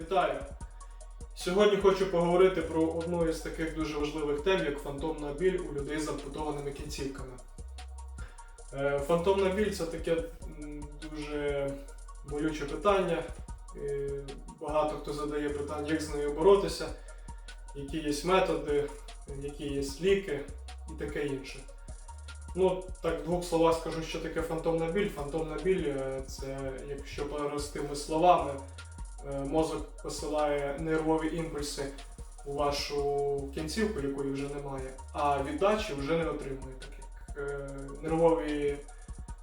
Вітаю! Сьогодні хочу поговорити про одну із таких дуже важливих тем, як фантомна біль у людей з ампутованими кінцівками. Е, Фантомна біль це таке дуже болюче питання. Багато хто задає питання, як з нею боротися, які є методи, які є ліки і таке інше. Ну, так, в двох словах скажу, що таке фантомна біль. Фантомна біль е, це, якщо простими словами, мозок посилає нервові імпульси у вашу кінцівку, якої вже немає, а віддачі вже не отримує. Так як е, нервові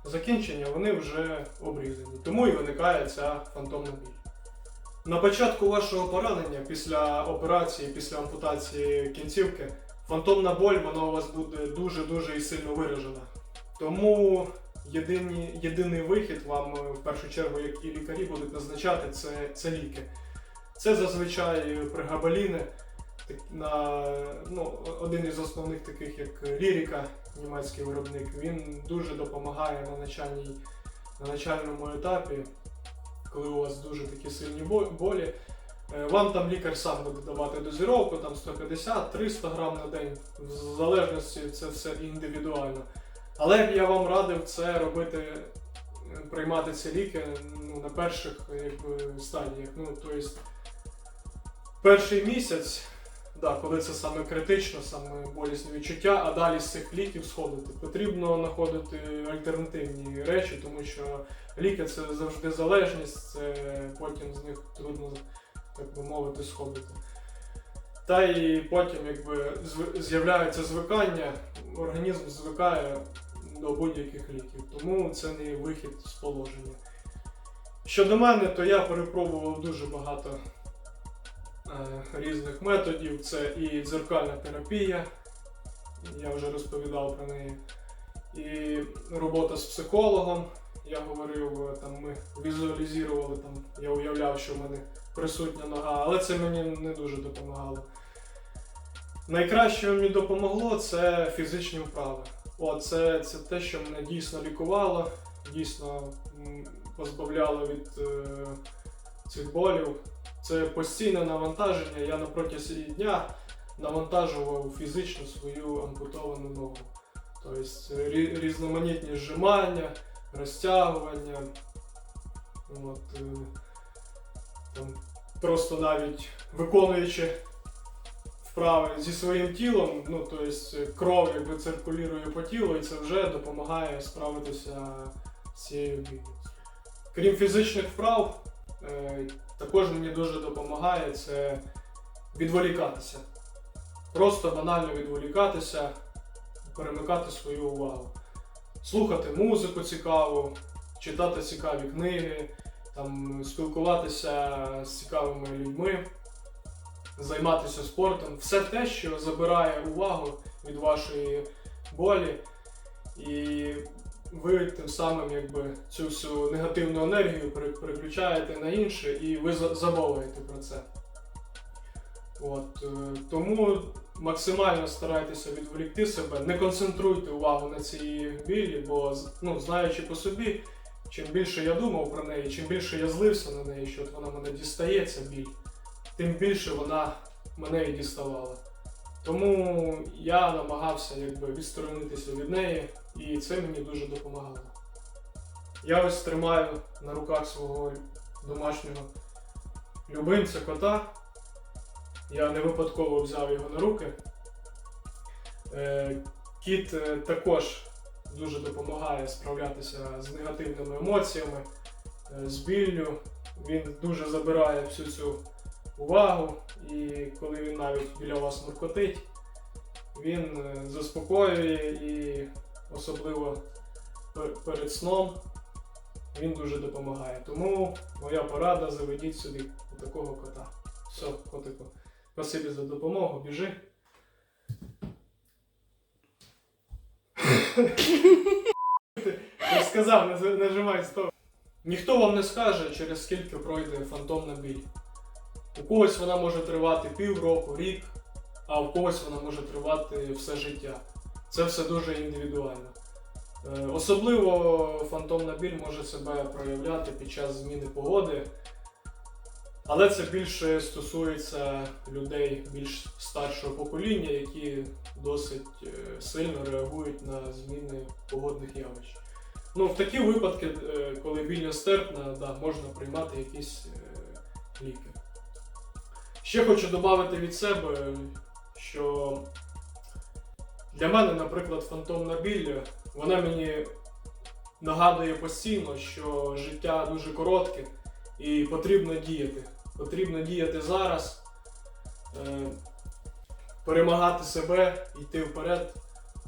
закінчення вони вже обрізані. Тому і виникає ця фантомна біль. На початку вашого поранення, після операції, після ампутації кінцівки, фантомна боль вона у вас буде дуже-дуже і сильно виражена. Тому єдині, єдиний вихід вам е, в першу чергу, як і лікарі будуть назначати, це, це ліки. Це зазвичай прегабаліни, так- на, ну, один із основних таких, як ліріка, німецький виробник, він дуже допомагає на, начальній, на начальному етапі, коли у вас дуже такі сильні болі. Е, Вам там лікар сам буде давати дозіровку, там 150-300 грам на день, в залежності це все індивідуально. Але б я вам радив це робити, е, приймати ці ліки ну, на перших якби, стадіях. Ну, тобто, перший місяць, да, коли це саме критично, саме болісні відчуття, а далі з цих ліків сходити. Потрібно знаходити альтернативні речі, тому що ліки це завжди залежність, це потім з них трудно, так би мовити, сходити. Та і потім якби з'являється звикання, організм звикає до будь-яких ліків, тому це не вихід з положення. Щодо мене, то я перепробував дуже багато е, різних методів. Це і дзеркальна терапія, я вже розповідав про неї, і робота з психологом. Я говорив, е, там ми візуалізували, я уявляв, що в мене присутня нога, але це мені не дуже допомагало. Найкраще мені допомогло це фізичні вправи. О, це, це те, що мене дійсно лікувало, дійсно позбавляло від е, цих болів. Це постійне навантаження. Я на протязі дня навантажував фізично свою ампутовану ногу. Тобто різноманітні зжимання, розтягування. От, е, там, просто навіть виконуючи вправи зі своїм тілом, ну тобто кров якби циркулює по тілу, і це вже допомагає справитися з цією біллю. Крім фізичних вправ, е, також мені дуже допомагає це відволікатися. Просто банально відволікатися, перемикати свою увагу. Слухати музику цікаву, читати цікаві книги, там, спілкуватися з цікавими людьми займатися спортом, все те, що забирає увагу від вашої болі, і ви тим самим якби цю всю негативну енергію пере- переключаєте на інше, і ви забуваєте про це. От, е, тому максимально старайтеся відволікти себе, не концентруйте увагу на цій білі, бо ну, знаючи по собі, чим більше я думав про неї, чим більше я злився на неї, що от вона мене дістає, ця біль, тим більше вона мене діставала. Тому я намагався якби відсторонитися від неї, і це мені дуже допомагало. Я ось тримаю на руках свого домашнього любимця кота. Я не випадково взяв його на руки. Е, Кіт е, також дуже допомагає справлятися з негативними емоціями, е, з біллю. Він дуже забирає всю цю увагу, і коли він навіть біля вас муркотить, він е, заспокоює і особливо перед сном він дуже допомагає. Тому моя порада заведіть собі такого кота. Все, котику. Спасибі за допомогу, біжи. Я сказав, нажимай стоп. Ніхто вам не скаже, через скільки пройде фантомна біль. У когось вона може тривати півроку, рік, а у когось вона може тривати все життя. Це все дуже індивідуально. Е, Особливо фантомна біль може себе проявляти під час зміни погоди. Але це більше стосується людей більш старшого покоління, які досить е, сильно реагують на зміни погодних явищ. Ну, в такі випадки, е, коли біль нестерпна, да, можна приймати якісь ліки. Ще хочу додати від себе, що для мене, наприклад, фантомна біль, вона мені нагадує постійно, що життя дуже коротке і потрібно діяти. Потрібно діяти зараз, е, перемагати себе, йти вперед,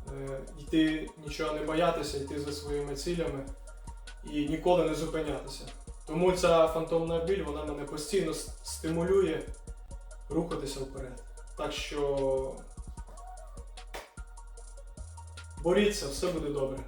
е, йти нічого не боятися, йти за своїми цілями і ніколи не зупинятися. Тому ця фантомна біль вона мене постійно стимулює рухатися вперед. Так що боріться, все буде добре.